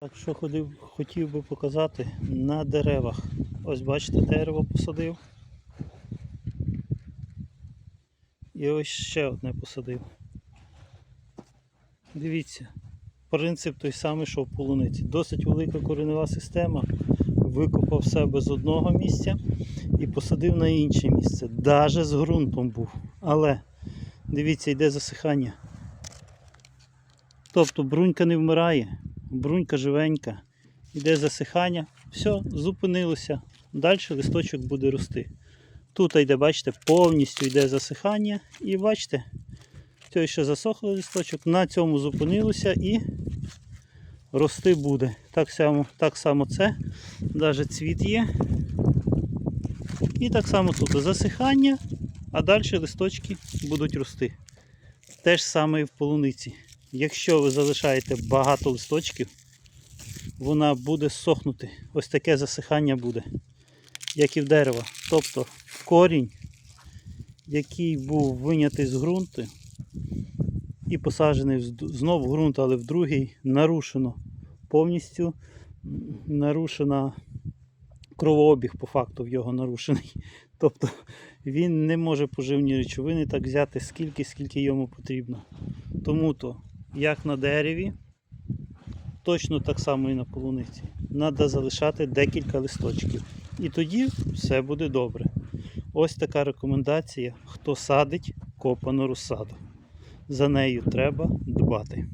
Так що ходив, хотів би показати на деревах. Ось бачите, дерево посадив. І ось ще одне посадив. Дивіться, принцип той самий, що в полуниці. Досить велика коренева система. Викопав себе з одного місця і посадив на інше місце. Даже з ґрунтом був. Але дивіться, йде засихання. Тобто брунька не вмирає, брунька живенька, йде засихання, все, зупинилося. Далі листочок буде рости. Тут йде, бачите, повністю йде засихання. І бачите, це ще засохлий листочок, на цьому зупинилося і рости буде. Так само, так само це, навіть цвіт є. І так само тут засихання, а далі листочки будуть рости. Те ж саме і в полуниці. Якщо ви залишаєте багато листочків, вона буде сохнути. Ось таке засихання буде, як і в дерева. Тобто корінь, який був винятий з ґрунту і посаджений вз- знов в ґрунт, але в другий нарушено повністю нарушена кровообіг по факту в його нарушений. Тобто він не може поживні речовини так взяти скільки, скільки йому потрібно. Тому то, як на дереві, точно так само і на полуниці. Треба залишати декілька листочків. І тоді все буде добре. Ось така рекомендація, хто садить копану розсаду. За нею треба дбати.